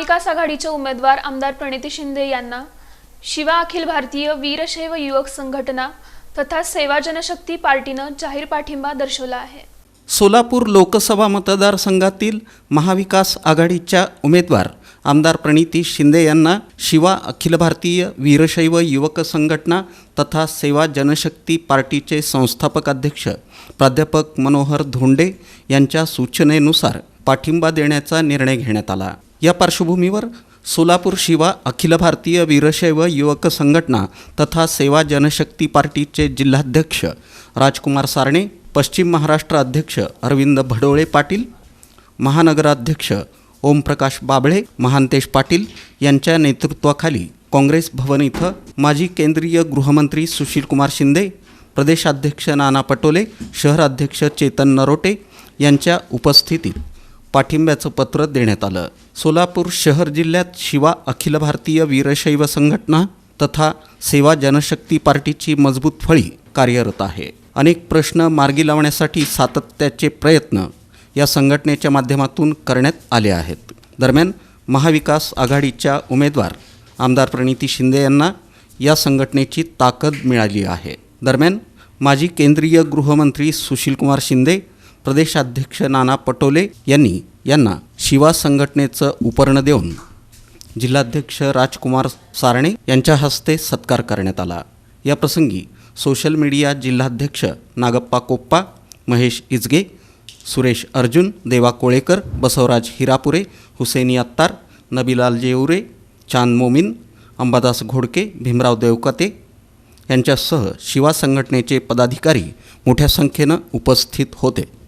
महाविकास आघाडीचे उमेदवार आमदार प्रणिती शिंदे यांना शिवा अखिल भारतीय वीरशैव युवक संघटना तथा सेवा जनशक्ती पार्टीनं जाहीर पाठिंबा दर्शवला आहे. सोलापूर लोकसभा मतदारसंघातील महाविकास आघाडीच्या उमेदवार आमदार प्रणिती शिंदे यांना शिवा अखिल भारतीय वीरशैव युवक संघटना तथा सेवा जनशक्ती पार्टीचे संस्थापक अध्यक्ष प्राध्यापक मनोहर धोंडे यांच्या सूचनेनुसार पाठिंबा देण्याचा निर्णय घेण्यात आला. या पार्श्वभूमीवर सोलापूर शिवा अखिल भारतीय वीरशैव युवक संघटना तथा सेवा जनशक्ती पार्टीचे जिल्हाध्यक्ष राजकुमार सारणे पश्चिम महाराष्ट्र अध्यक्ष अरविंद भडोळे पाटील महानगराध्यक्ष ओमप्रकाश बाबळे महांतेश पाटील यांच्या नेतृत्वाखाली काँग्रेस भवन इथं माजी केंद्रीय गृहमंत्री सुशीलकुमार शिंदे प्रदेशाध्यक्ष नाना पटोले शहराध्यक्ष चेतन नरोटे यांच्या उपस्थितीत पाठिंब्याचं पत्र देण्यात आलं. सोलापूर शहर जिल्ह्यात शिवा अखिल भारतीय वीरशैव संघटना तथा सेवा जनशक्ती पार्टीची मजबूत फळी कार्यरत आहे. अनेक प्रश्न मार्गी लावण्यासाठी सातत्याचे प्रयत्न या संघटनेच्या माध्यमातून करण्यात आले आहेत. दरम्यान महाविकास आघाडीच्या उमेदवार आमदार प्रणिती शिंदे यांना या संघटनेची ताकद मिळाली आहे. दरम्यान माजी केंद्रीय गृहमंत्री सुशीलकुमार शिंदे प्रदेशाध्यक्ष नाना पटोले यांनी यांना शिवा संघटनेचं उपर्ण देऊन जिल्हाध्यक्ष राजकुमार सारणे यांच्या हस्ते सत्कार करण्यात आला. या प्रसंगी सोशल मीडिया जिल्हाध्यक्ष नागप्पा कोप्पा महेश इजगे सुरेश अर्जुन देवा कोळेकर बसवराज हिरापुरे हुसेनी अत्तार नबीलाल जेवरे चांद मोमीन अंबादास घोडके भीमराव देवकते यांच्यासह शिवा संघटनेचे पदाधिकारी मोठ्या संख्येनं उपस्थित होते.